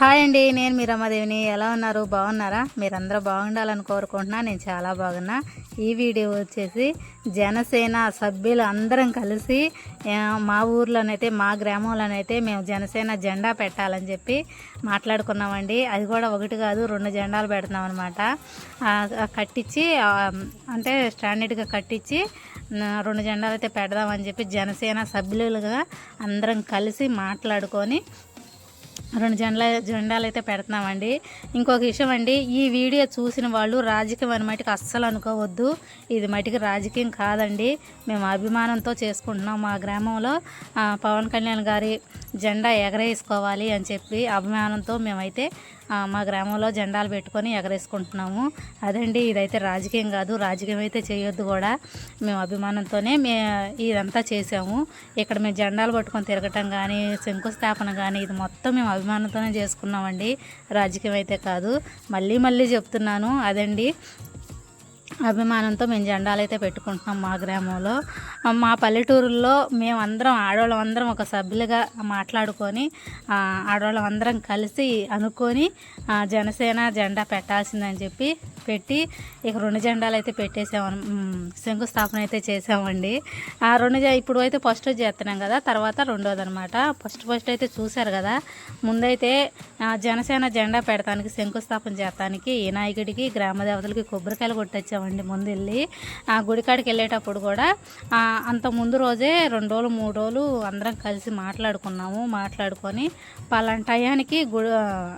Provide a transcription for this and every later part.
Hi అండి నేను మీ రమాదేవిని. ఎలా ఉన్నారు? బాగున్నారా? మీరందరూ బాగుండాలని కోరుకుంటున్నా. నేను చాలా బాగున్నా. ఈ వీడియో వచ్చేసి జనసేన సభ్యులు అందరం కలిసి మా ఊర్లోనైతే మా గ్రామంలోనైతే మేము జనసేన జెండా పెట్టాలని చెప్పి మాట్లాడుకున్నామండి. అది కూడా ఒకటి కాదు రెండు జెండాలు పెడుతున్నాం అనమాట కట్టించి అంటే స్టాండర్డ్గా కట్టించి రెండు జెండాలు అయితే పెడదామని చెప్పి జనసేన సభ్యులుగా అందరం కలిసి మాట్లాడుకొని రెండు జెండా జెండాలు అయితే పెడుతున్నామండి. ఇంకొక విషయం అండి ఈ వీడియో చూసిన వాళ్ళు రాజకీయం అని మటుకు అస్సలు అనుకోవద్దు. ఇది మటుకు రాజకీయం కాదండి. మేము అభిమానంతో చేసుకుంటున్నాం మా గ్రామంలో. పవన్ కళ్యాణ్ గారి జెండా ఎగరేసుకోవాలి అని చెప్పి అభిమానంతో మేమైతే మా గ్రామంలో జెండాలు పెట్టుకొని ఎగరేసుకుంటున్నాము. అదండి ఇదైతే రాజకీయం కాదు రాజకీయం అయితే చేయొద్దు కూడా. మేము అభిమానంతోనే మే ఇదంతా చేసాము ఇక్కడ మేము జెండాలు పట్టుకొని తిరగటం కానీ శంకుస్థాపన కానీ ఇది మొత్తం మేము అభిమానంతోనే చేసుకున్నామండి. రాజకీయం అయితే కాదు. మళ్ళీ మళ్ళీ చెప్తున్నాను అదండి అభిమానంతో మేము జెండాలు అయితే పెట్టుకుంటున్నాం మా గ్రామంలో. మా పల్లెటూరుల్లో మేము అందరం ఆడవాళ్ళం అందరం ఒక సభ్యులుగా మాట్లాడుకొని ఆడవాళ్ళం అందరం కలిసి అనుకొని జనసేన జెండా పెట్టాల్సిందని చెప్పి పెట్టి ఇక రెండు జెండాలు అయితే పెట్టేసాము శంకుస్థాపన అయితే చేసామండి. ఆ రెండు ఇప్పుడు అయితే ఫస్ట్ చేస్తున్నాం కదా తర్వాత రెండోది అనమాట ఫస్ట్ ఫస్ట్ అయితే చూశారు కదా ముందైతే ఆ, జనసేన జెండా పెడతానికి శంకుస్థాపన చేస్తానికి వినాయకుడికి గ్రామ దేవతలకి కొబ్బరికాయలు కొట్టొచ్చామండి. ముందు వెళ్ళి ఆ గుడికాడికి వెళ్ళేటప్పుడు కూడా అంత ముందు రోజే రెండు రోజులు మూడు రోజులు అందరం కలిసి మాట్లాడుకున్నాము. మాట్లాడుకొని పలాంటి టయానికి గుడి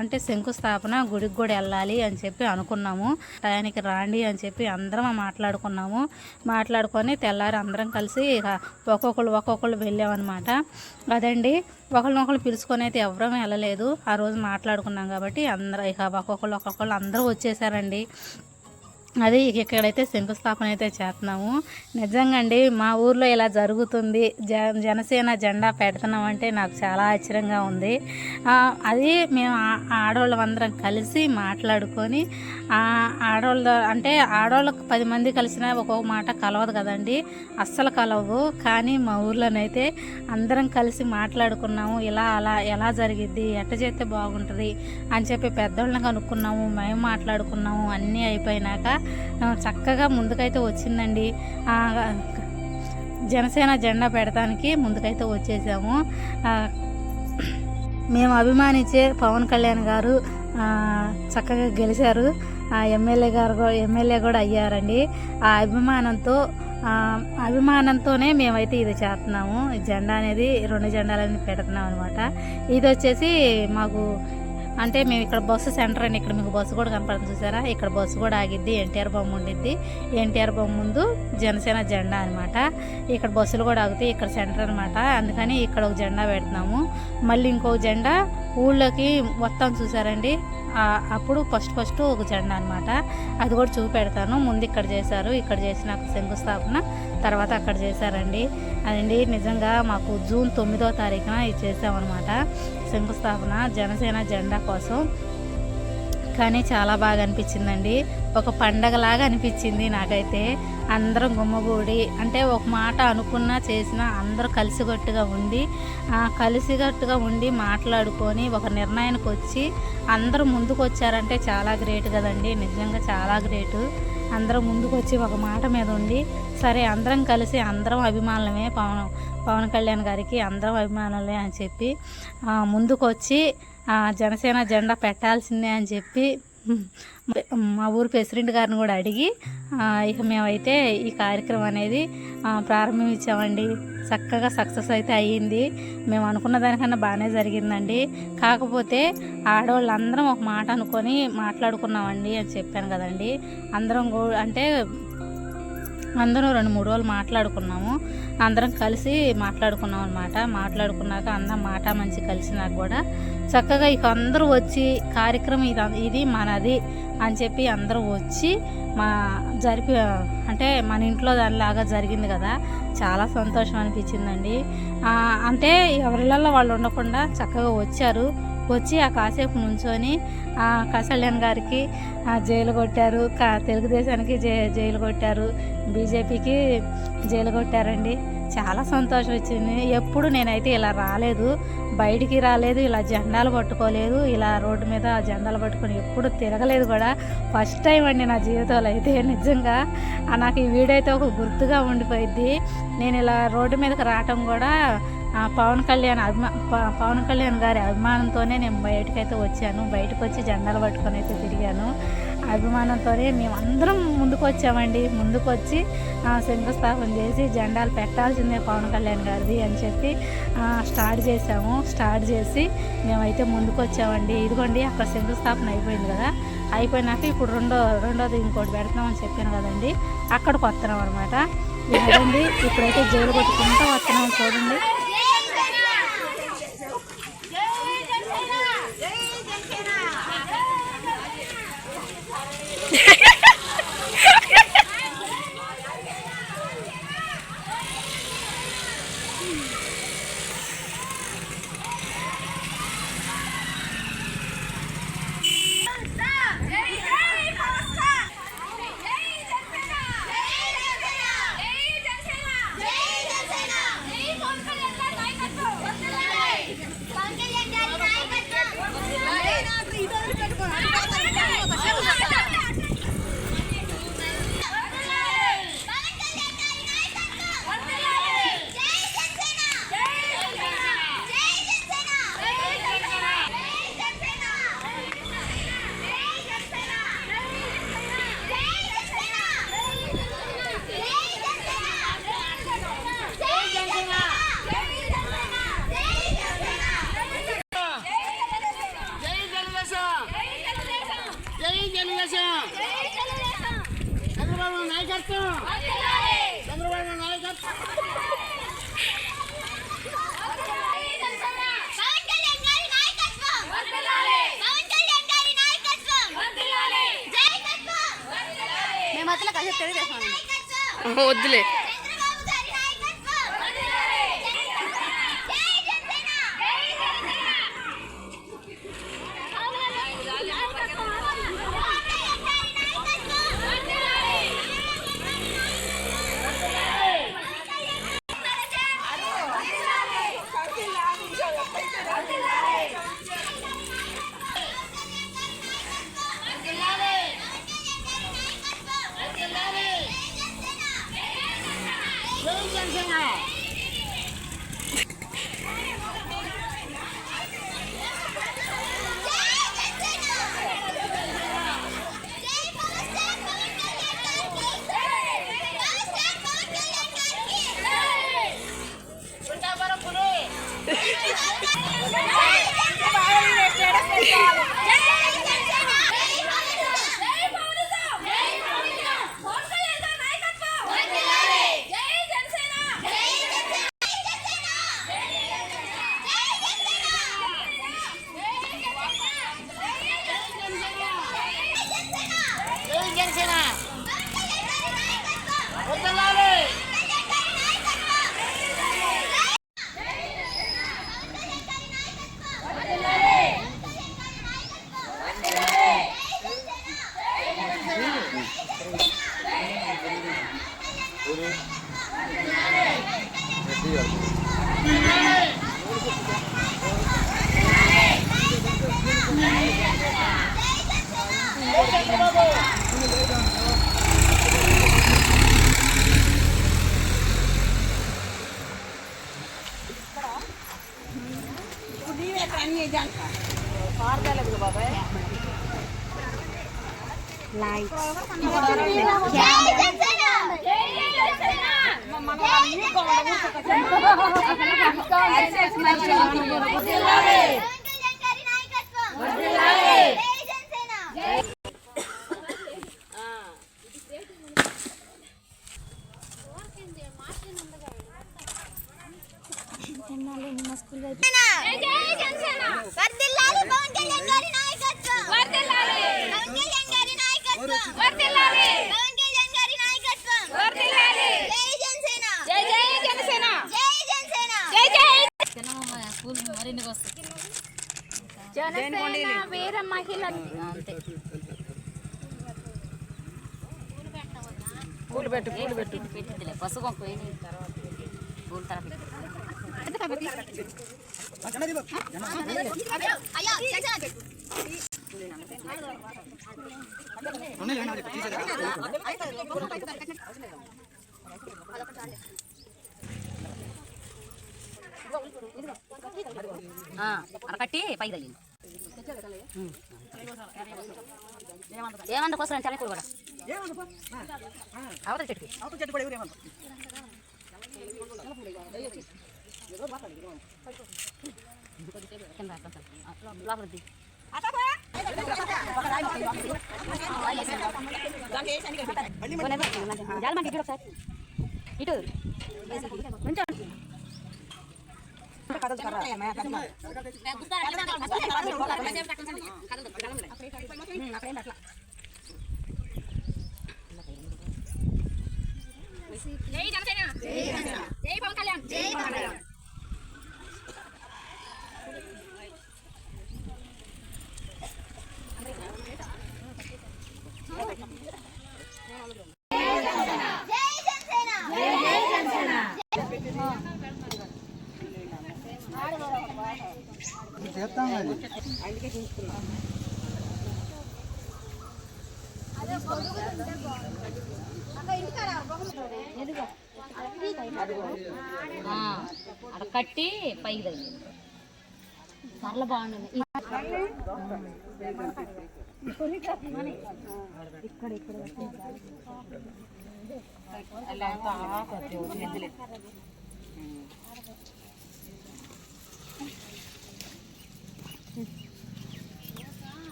అంటే శంకుస్థాపన గుడికి కూడా వెళ్ళాలి అని చెప్పి అనుకున్నాము. టయానికి రాండి అని చెప్పి అందరం మాట్లాడుకున్నాము. మాట్లాడుకొని తెల్లారి అందరం కలిసి ఇక ఒక్కొక్కరు ఒక్కొక్కరు వెళ్ళామన్నమాట. అదండి ఒకరినొకరు పిలుచుకొని అయితే ఎవరూ వెళ్ళలేదు. ఆ రోజు మాట్లాడుకున్నాం కాబట్టి అందరూ ఇక ఒక్కొక్కరు ఒక్కొక్కరు అందరూ వచ్చేసారండి. అది ఇక్కడైతే శంకుస్థాపన అయితే చేస్తున్నాము. నిజంగా అండి మా ఊర్లో ఇలా జరుగుతుంది. జ జనసేన జెండా పెడుతున్నాం అంటే నాకు చాలా ఆశ్చర్యంగా ఉంది. అది మేము ఆ- ఆడవాళ్ళం అందరం కలిసి మాట్లాడుకొని ఆడవాళ్ళ అంటే ఆడవాళ్ళకు పది మంది కలిసినా ఒక్కొక్క మాట కలవదు కదండి. అస్సలు కలవదు కానీ మా ఊర్లోనైతే అందరం కలిసి మాట్లాడుకున్నాము. ఇలా అలా ఎలా జరిగిద్ది ఎట్ట చేస్తే బాగుంటుంది అని చెప్పి పెద్దోళ్ళని కనుక్కున్నాము. మేము మాట్లాడుకున్నాము. అన్నీ అయిపోయినాక చక్కగా ముందుకైతే వచ్చిందండి. జనసేన జెండా పెడతానికి ముందుకైతే వచ్చేసాము. మేము అభిమానించే పవన్ కళ్యాణ్ గారు చక్కగా గెలిచారు. ఆ ఎమ్మెల్యే గారు కూడా ఎమ్మెల్యే కూడా అయ్యారండి. ఆ అభిమానంతో అభిమానంతోనే మేమైతే ఇది చేస్తున్నాము. జెండా అనేది రెండు జెండాలని పెడుతున్నాం అనమాట ఇది వచ్చేసి మాకు అంటే మేము ఇక్కడ బస్సు సెంటర్ అండి ఇక్కడ మీకు బస్సు కూడా కనపడుతుంది చూసారా? ఇక్కడ బస్సు కూడా ఆగిద్ది ఎన్టీఆర్ బొమ్మ ఉండిద్ది. ఎన్టీఆర్ బొమ్మ ముందు జనసేన జెండా అనమాట ఇక్కడ బస్సులు కూడా ఆగుతాయి ఇక్కడ సెంటర్ అనమాట అందుకని ఇక్కడ ఒక జెండా పెడుతున్నాము. మళ్ళీ ఇంకో జెండా ఊళ్ళోకి మొత్తం చూసారండి. అప్పుడు ఫస్ట్ ఫస్ట్ ఒక జెండా అనమాట అది కూడా చూపెడతాను. ముందు ఇక్కడ చేశారు ఇక్కడ చేసినాక శంకుస్థాపన. తర్వాత అక్కడ చేశారండి. అదండి నిజంగా మాకు జూన్ తొమ్మిదో తారీఖున ఇది చేసామన్నమాట శంకుస్థాపన జనసేన జెండా కోసం. కానీ చాలా బాగా అనిపించిందండి. ఒక పండగలాగా అనిపించింది నాకైతే. అందరం గుమ్మగూడి అంటే ఒక మాట అనుకున్నా చేసినా అందరూ కలిసిగట్టుగా ఉండి కలిసిగట్టుగా ఉండి మాట్లాడుకొని ఒక నిర్ణయానికి వచ్చి అందరూ ముందుకు వచ్చారంటే చాలా గ్రేట్ కదండి. నిజంగా చాలా గ్రేటు. అందరం ముందుకు వచ్చి ఒక మాట మీద ఉండి సరే అందరం కలిసి అందరం అభిమానులమే పవన్ పవన్ కళ్యాణ్ గారికి అందరం అభిమానులే అని చెప్పి ముందుకు వచ్చి జనసేన జెండా పెట్టాల్సిందే అని చెప్పి మా ఊరు ప్రెసిడెంట్ గారిని కూడా అడిగి ఇక మేమైతే ఈ కార్యక్రమం అనేది ప్రారంభించామండి. చక్కగా సక్సెస్ అయితే అయ్యింది. మేము అనుకున్న దానికన్నా బాగానే జరిగిందండి. కాకపోతే ఆడవాళ్ళందరం ఒక మాట అనుకొని మాట్లాడుకున్నామండి అని చెప్పాను కదండి. అందరం అంటే అందరం రెండు మూడు రోజులు మాట్లాడుకున్నాము. అందరం కలిసి మాట్లాడుకున్నాం అనమాట మాట్లాడుకున్నాక అందరం మాట మంచి కలిసినాక కూడా చక్కగా ఇక అందరూ వచ్చి కార్యక్రమం ఇది ఇది మనది అని చెప్పి అందరూ వచ్చి మా జరిపి అంటే మన ఇంట్లో దానిలాగా జరిగింది కదా. చాలా సంతోషం అనిపించిందండి. అంటే ఎవరిలలో వాళ్ళు ఉండకుండా చక్కగా వచ్చారు. వచ్చి ఆ కాసేపు నుంచొని ఆ, కసళ్యాణ్ గారికి జైలు కొట్టారు. కా తెలుగుదేశానికి జై జైలు కొట్టారు. బీజేపీకి జైలు కొట్టారండి. చాలా సంతోషం వచ్చింది. ఎప్పుడు నేనైతే ఇలా రాలేదు బయటికి రాలేదు ఇలా జెండాలు పట్టుకోలేదు ఇలా రోడ్డు మీద జెండాలు పట్టుకొని ఎప్పుడు తిరగలేదు కూడా ఫస్ట్ టైం అండి నా జీవితంలో అయితే నిజంగా. నాకు ఈ వీడియో అయితే ఒక గుర్తుగా ఉండిపోయింది నేను ఇలా రోడ్డు మీదకి రావటం కూడా పవన్ కళ్యాణ్ అభిమా పవన్ కళ్యాణ్ గారి అభిమానంతోనే నేను బయటకైతే వచ్చాను. బయటకు వచ్చి జెండాలు పట్టుకొని అయితే తిరిగాను. అభిమానంతోనే మేమందరం ముందుకు వచ్చామండి ముందుకు వచ్చి శంకుస్థాపన చేసి జెండాలు పెట్టాల్సిందే పవన్ కళ్యాణ్ గారిది అని చెప్పి స్టార్ట్ చేసాము స్టార్ట్ చేసి మేమైతే ముందుకు వచ్చామండి ఇదిగోండి అక్కడ శంకుస్థాపన అయిపోయింది కదా. అయిపోయినాక ఇప్పుడు రెండో రెండోది ఇంకోటి పెడతామని చెప్పాను కదండి. అక్కడికి వస్తున్నాం అనమాట ఇదండి ఇప్పుడైతే జైలు కొట్టుకుంటూ వస్తున్నాం చూడండి. జై తెలుగుదేశం చంద్రబాబు నాయకత్వం. చంద్రబాబు నాయకత్వం. పవన్ కళ్యాణ్ గారి నాయకత్వం పవన్ కళ్యాణ్ గారి నాయకత్వం జై తత్వం మేము అసలు కలిసి నాయకత్వం వద్దులే. జై జనసేన. జై జనసేన. పవన్ కళ్యాణ్ గారి నాయకత్వం జై జనసేన వర్ధిల్లాలి పవన్ కళ్యాణ్ గారి నాయకత్వం వర్ధిల్లాలి పవన్ కళ్యాణ్ గారి నాయకత్వం వర్ధిల్లాలి పవన్ కళ్యాణ్ గారి నాయకత్వం వర్ధిల్లాలి జై జనసేన జై జై జనసేన జై జనసేన జై జై జనసేన వీర మహిళ పూలు పెట్టు పూలు పెట్టు. పెట్టిందిలే పసుపు పోయినాయి తర్వాత జనసేన చెప్పు అరకట్టి పైకి తగిలింది ఏమంత కోసం చాలా కూడా అవతల చెట్టుకి కింద రాస్తాం సార్. లోపలికి దిగు. జాలమంటి ఇటు ఒకసారి ఇటు కొంచెం జై జనసేన జై పవన్ కళ్యాణ్ జై పవన్ కళ్యాణ్ జై జనసేన జై జనసేన అక్కడ కట్టి పైకి తగిలింది పర్ల బాగుంది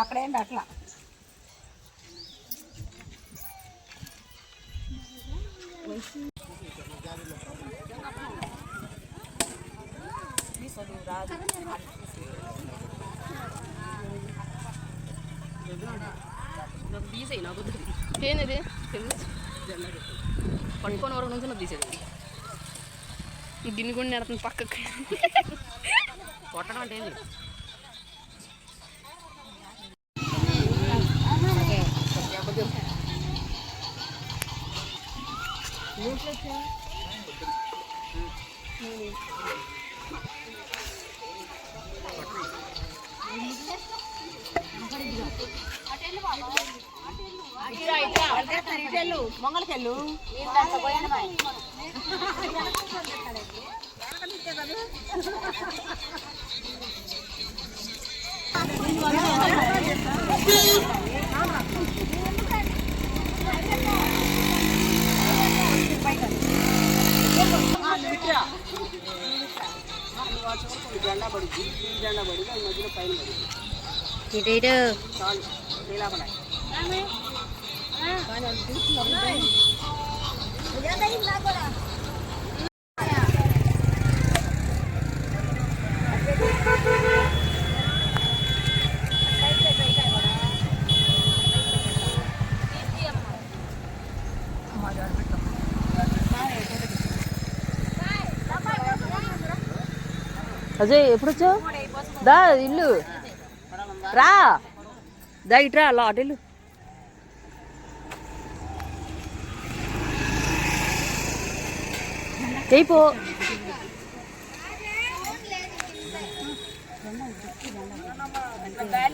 అక్కడేంటి అట్లా ఏంది పట్టుకొని వరకు నుంచి నాకు తీసేది. గిన్నె కూడా నెడుతుంది పక్కకి కొట్టడం అంటే ఏంది మొంగలకెళ్ళు జెండా పడిద్ది ఈ జెండా పడిద్ది అది మధ్యలో పైన పడిద్ది ఇటు ఇటు చాలు. నీలాపడాయి అజయ్ ఎప్పుడు వచ్చావు దా ఇల్లు. రా. దా ఇట్రా అలా అటు ఇల్లు. చేయిపో జై